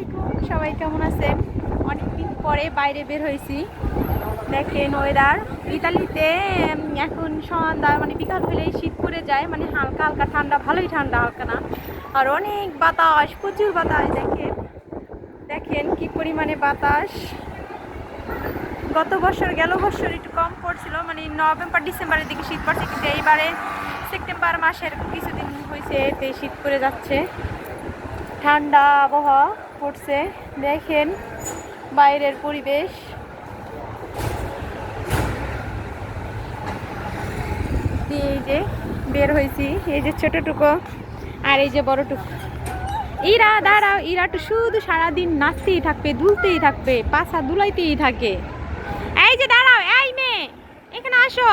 আলাইকুম, সবাই কেমন আছেন? অনেকদিন পরে বাইরে বের হয়েছি। দেখেন ওয়েদার ইতালিতে এখন সন্ধ্যা মানে বিকাল হলেই শীত পড়ে যায় মানে হালকা হালকা ঠান্ডা, ভালোই ঠান্ডা, হালকা না। আর অনেক বাতাস, প্রচুর বাতাস, দেখেন। দেখেন কি পরিমাণে বাতাস। গত বছর, গেল বছর একটু কম পড়ছিল মানে নভেম্বর, ডিসেম্বরের দিকে শীত পড়ছে, কিন্তু এইবারে সেপ্টেম্বর মাসের কিছুদিন হয়েছে, এতে শীত পড়ে যাচ্ছে। ঠান্ডা আবহাওয়া পড়ছে। দেখেন বাইরের পরিবেশ। দিয়ে এই যে বের হয়েছি, এই যে ছোটটুকু আর এই যে বড়টুকু। ইরা, দাঁড়াও, ইরা তো শুধু সারাদিন নাচতেই থাকবে, দুলতেই থাকবে, পাছা দুলাইতেই থাকে। এই যে দাঁড়াও, এই মেয়ে, এখানে আসো।